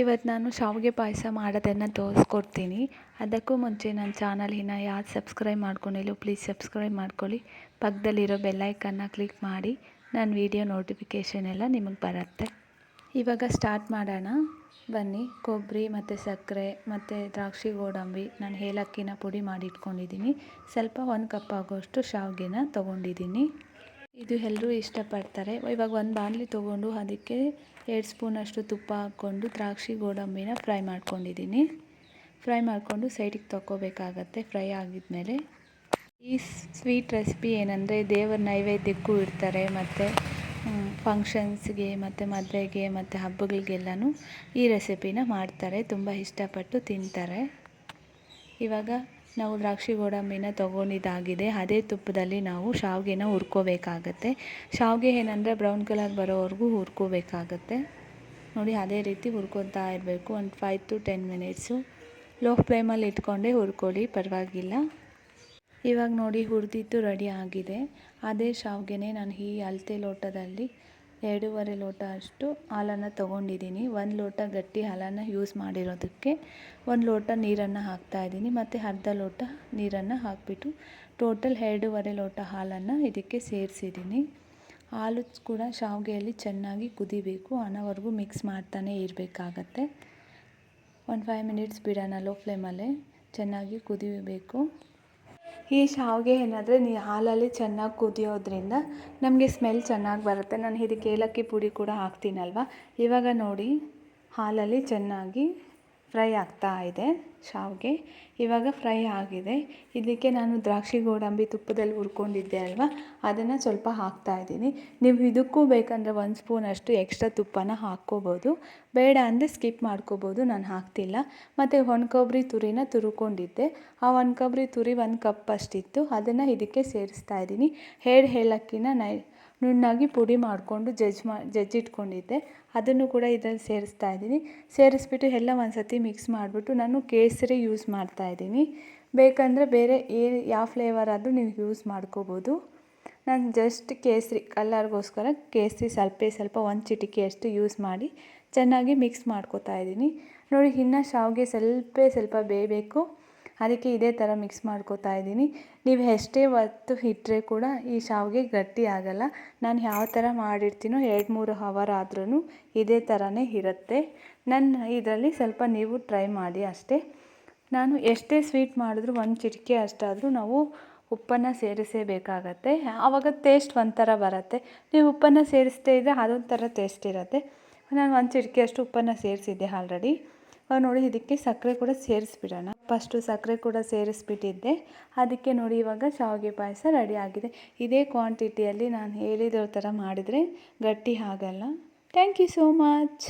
ಇವತ್ತು ನಾನು ಶಾವಿಗೆ ಪಾಯಸ ಮಾಡೋದನ್ನು ತೋರಿಸ್ಕೊಡ್ತೀನಿ. ಅದಕ್ಕೂ ಮುಂಚೆ ನನ್ನ ಚಾನಲ್ ಇನ್ನು ಯಾರು ಸಬ್ಸ್ಕ್ರೈಬ್ ಮಾಡ್ಕೊಂಡಿಲ್ಲ ಪ್ಲೀಸ್ ಸಬ್ಸ್ಕ್ರೈಬ್ ಮಾಡ್ಕೊಳ್ಳಿ. ಪಕ್ಕದಲ್ಲಿರೋ ಬೆಲ್ಲೈಕನ್ನ ಕ್ಲಿಕ್ ಮಾಡಿ. ನನ್ನ ವೀಡಿಯೋ ನೋಟಿಫಿಕೇಷನ್ ಎಲ್ಲ ನಿಮಗೆ ಬರುತ್ತೆ. ಇವಾಗ ಸ್ಟಾರ್ಟ್ ಮಾಡೋಣ. ಬನ್ನಿ, ಕೊಬ್ಬರಿ ಮತ್ತು ಸಕ್ಕರೆ ಮತ್ತು ದ್ರಾಕ್ಷಿ ಗೋಡಂಬಿ ನಾನು ಏಲಕ್ಕಿನ ಪುಡಿ ಮಾಡಿ ಇಟ್ಕೊಂಡಿದ್ದೀನಿ ಸ್ವಲ್ಪ ಒಂದು ಕಪ್ ಆಗೋಷ್ಟು ಶಾವಿಗೆನ ತೊಗೊಂಡಿದ್ದೀನಿ. ಇದು ಎಲ್ಲರೂ ಇಷ್ಟಪಡ್ತಾರೆ. ಇವಾಗ ಒಂದು ಬಾಣಲಿ ತೊಗೊಂಡು ಅದಕ್ಕೆ ಎರಡು ಸ್ಪೂನಷ್ಟು ತುಪ್ಪ ಹಾಕ್ಕೊಂಡು ದ್ರಾಕ್ಷಿ ಗೋಡಂಬಿನ ಫ್ರೈ ಮಾಡ್ಕೊಂಡಿದ್ದೀನಿ. ಫ್ರೈ ಮಾಡಿಕೊಂಡು ಸೈಡಿಗೆ ತಗೋಬೇಕಾಗತ್ತೆ ಫ್ರೈ ಆಗಿದ್ಮೇಲೆ. ಈ ಸ್ವೀಟ್ ರೆಸಿಪಿ ಏನಂದರೆ ದೇವರ ನೈವೇದ್ಯಕ್ಕೂ ಇಡ್ತಾರೆ, ಮತ್ತು ಫಂಕ್ಷನ್ಸ್ಗೆ, ಮತ್ತು ಮದುವೆಗೆ, ಮತ್ತು ಹಬ್ಬಗಳಿಗೆಲ್ಲನೂ ಈ ರೆಸಿಪಿನ ಮಾಡ್ತಾರೆ. ತುಂಬ ಇಷ್ಟಪಟ್ಟು ತಿಂತಾರೆ. ಇವಾಗ ನಾವು ದ್ರಾಕ್ಷಿ ಗೋಡಂಬಿನ ತೊಗೊಂಡಿದ್ದಾಗಿದೆ. ಅದೇ ತುಪ್ಪದಲ್ಲಿ ನಾವು ಶಾವಿಗೆನ ಹುರ್ಕೋಬೇಕಾಗತ್ತೆ. ಶಾವಿಗೆ ಏನಂದರೆ ಬ್ರೌನ್ ಕಲರ್ ಬರೋವರೆಗೂ ಹುರ್ಕೋಬೇಕಾಗತ್ತೆ. ನೋಡಿ, ಅದೇ ರೀತಿ ಹುರ್ಕೊತಾ ಇರಬೇಕು. ಒಂದು five to ten minutes low ಫ್ಲೇಮಲ್ಲಿ ಇಟ್ಕೊಂಡೇ ಹುರ್ಕೊಳ್ಳಿ, ಪರವಾಗಿಲ್ಲ. ಇವಾಗ ನೋಡಿ, ಹುರಿದಿದ್ದು ರೆಡಿ ಆಗಿದೆ. ಅದೇ ಶಾವಿಗೆನೇ ನಾನು ಈ ಅಳತೆ ಲೋಟದಲ್ಲಿ ಎರಡೂವರೆ ಲೋಟ ಅಷ್ಟು ಹಾಲನ್ನು ತೊಗೊಂಡಿದ್ದೀನಿ. ಒಂದು ಲೋಟ ಗಟ್ಟಿ ಹಾಲನ್ನು ಯೂಸ್ ಮಾಡಿರೋದಕ್ಕೆ ಒಂದು ಲೋಟ ನೀರನ್ನು ಹಾಕ್ತಾಯಿದ್ದೀನಿ ಮತ್ತು ಅರ್ಧ ಲೋಟ ನೀರನ್ನು ಹಾಕಿಬಿಟ್ಟು ಟೋಟಲ್ ಎರಡೂವರೆ ಲೋಟ ಹಾಲನ್ನು ಇದಕ್ಕೆ ಸೇರಿಸಿದ್ದೀನಿ. ಹಾಲು ಕೂಡ ಶಾವಿಗೆಯಲ್ಲಿ ಚೆನ್ನಾಗಿ ಕುದಿಬೇಕು. ಅನ್ನೋವರೆಗೂ ಮಿಕ್ಸ್ ಮಾಡ್ತಾನೆ ಇರಬೇಕಾಗತ್ತೆ. ಒಂದು ಫೈವ್ ಮಿನಿಟ್ಸ್ ಬಿಡೋಣ ಲೋ ಫ್ಲೇಮಲ್ಲೇ ಚೆನ್ನಾಗಿ ಕುದಿಬೇಕು. ಈ ಶಾವಿಗೆ ಏನಾದರೆ ನೀ ಹಾಲಲ್ಲಿ ಚೆನ್ನಾಗಿ ಕುದಿಯೋದ್ರಿಂದ ನಮಗೆ ಸ್ಮೆಲ್ ಚೆನ್ನಾಗಿ ಬರುತ್ತೆ. ನಾನು ಇದಕ್ಕೆ ಏಲಕ್ಕಿ ಪುಡಿ ಕೂಡ ಹಾಕ್ತೀನಲ್ವ? ಇವಾಗ ನೋಡಿ, ಹಾಲಲ್ಲಿ ಚೆನ್ನಾಗಿ ಫ್ರೈ ಆಗ್ತಾ ಇದೆ. ಶಾವಿಗೆ ಇವಾಗ ಫ್ರೈ ಆಗಿದೆ. ಇದಕ್ಕೆ ನಾನು ದ್ರಾಕ್ಷಿ ಗೋಡಂಬಿ ತುಪ್ಪದಲ್ಲಿ ಹುರ್ಕೊಂಡಿದ್ದೆ ಅಲ್ವಾ? ಅದನ್ನು ಸ್ವಲ್ಪ ಹಾಕ್ತಾ ಇದ್ದೀನಿ. ನೀವು ಇದಕ್ಕೂ ಬೇಕಂದರೆ ಒಂದು ಸ್ಪೂನಷ್ಟು ಎಕ್ಸ್ಟ್ರಾ ತುಪ್ಪನ ಹಾಕ್ಕೋಬೋದು. ಬೇಡ ಅಂದರೆ ಸ್ಕಿಪ್ ಮಾಡ್ಕೋಬೋದು, ನಾನು ಹಾಕ್ತಿಲ್ಲ. ಮತ್ತು ಒಣ ಕೊಬ್ಬರಿ ತುರಿನ ತುರ್ಕೊಂಡಿದ್ದೆ. ಆ ಒಣ ಕೊಬ್ಬರಿ ತುರಿ ಒಂದು ಕಪ್ ಅಷ್ಟಿತ್ತು. ಅದನ್ನು ಇದಕ್ಕೆ ಸೇರಿಸ್ತಾ ಇದ್ದೀನಿ. ಹೇಳ್ ಏಲಕ್ಕಿನ ನೈ, ನುಣ್ಣಾಗಿ ಪುಡಿ ಮಾಡಿಕೊಂಡು ಜಜ್ ಮಾ, ಜಜ್ಜಿಟ್ಕೊಂಡಿದ್ದೆ. ಅದನ್ನು ಕೂಡ ಇದರಲ್ಲಿ ಸೇರಿಸ್ತಾ ಇದ್ದೀನಿ. ಸೇರಿಸ್ಬಿಟ್ಟು ಎಲ್ಲ ಒಂದು ಸತಿ ಮಿಕ್ಸ್ ಮಾಡಿಬಿಟ್ಟು ನಾನು ಕೇಸರಿ ಯೂಸ್ ಮಾಡ್ತಾ ಇದ್ದೀನಿ. ಬೇಕಂದರೆ ಬೇರೆ ಏ, ಯಾವ ಫ್ಲೇವರ್ ಆದರೂ ನೀವು ಯೂಸ್ ಮಾಡ್ಕೋಬೋದು. ನಾನು ಜಸ್ಟ್ ಕೇಸರಿ, ಕಲ್ಲರ್ಗೋಸ್ಕರ ಕೇಸರಿ ಸ್ವಲ್ಪ ಸ್ವಲ್ಪ ಒಂದು ಚಿಟಿಕೆಯಷ್ಟು ಯೂಸ್ ಮಾಡಿ ಚೆನ್ನಾಗಿ ಮಿಕ್ಸ್ ಮಾಡ್ಕೋತಾ ಇದ್ದೀನಿ. ನೋಡಿ ಇನ್ನು ಶಾವಿಗೆ ಸ್ವಲ್ಪ ಸ್ವಲ್ಪ ಬೇಯಬೇಕು. ಅದಕ್ಕೆ ಇದೇ ಥರ ಮಿಕ್ಸ್ ಮಾಡ್ಕೋತಾ ಇದ್ದೀನಿ. ನೀವು ಎಷ್ಟೇ ಹೊತ್ತು ಇಟ್ಟರೆ ಕೂಡ ಈ ಶಾವಿಗೆ ಗಟ್ಟಿ ಆಗಲ್ಲ. ನಾನು ಯಾವ ಥರ ಮಾಡಿರ್ತೀನೋ ಎರಡು ಮೂರು ಹವರ್ ಆದ್ರೂ ಇದೇ ಥರನೇ ಇರುತ್ತೆ. ನನ್ನ ಇದರಲ್ಲಿ ಸ್ವಲ್ಪ ನೀವು ಟ್ರೈ ಮಾಡಿ ಅಷ್ಟೇ. ನಾನು ಎಷ್ಟೇ ಸ್ವೀಟ್ ಮಾಡಿದ್ರು ಒಂದು ಚಿಟಿಕೆ ಅಷ್ಟಾದರೂ ನಾವು ಉಪ್ಪನ್ನು ಸೇರಿಸೇಬೇಕಾಗತ್ತೆ. ಆವಾಗ ಟೇಸ್ಟ್ ಒಂಥರ ಬರುತ್ತೆ. ನೀವು ಉಪ್ಪನ್ನು ಸೇರಿಸದೇ ಇದ್ದರೆ ಅದೊಂಥರ ಟೇಸ್ಟ್ ಇರುತ್ತೆ. ನಾನು ಒಂದು ಚಿಟಿಕೆ ಅಷ್ಟು ಉಪ್ಪನ್ನು ಸೇರಿಸಿದ್ದೆ ಆಲ್ರೆಡಿ ನೋಡಿ ಇದಕ್ಕೆ ಸಕ್ಕರೆ ಕೂಡ ಸೇರಿಸ್ಬಿಡೋಣ. ಫಸ್ಟು ಸಕ್ಕರೆ ಕೂಡ ಸೇರಿಸ್ಬಿಟ್ಟಿದ್ದೆ. ಅದಕ್ಕೆ ನೋಡಿ ಇವಾಗ ಶಾವಿಗೆ ಪಾಯಸ ರೆಡಿ ಆಗಿದೆ. ಇದೇ ಕ್ವಾಂಟಿಟಿಯಲ್ಲಿ ನಾನು ಹೇಳಿದ ಥರ ಮಾಡಿದರೆ ಗಟ್ಟಿ ಆಗಲ್ಲ. Thank you so much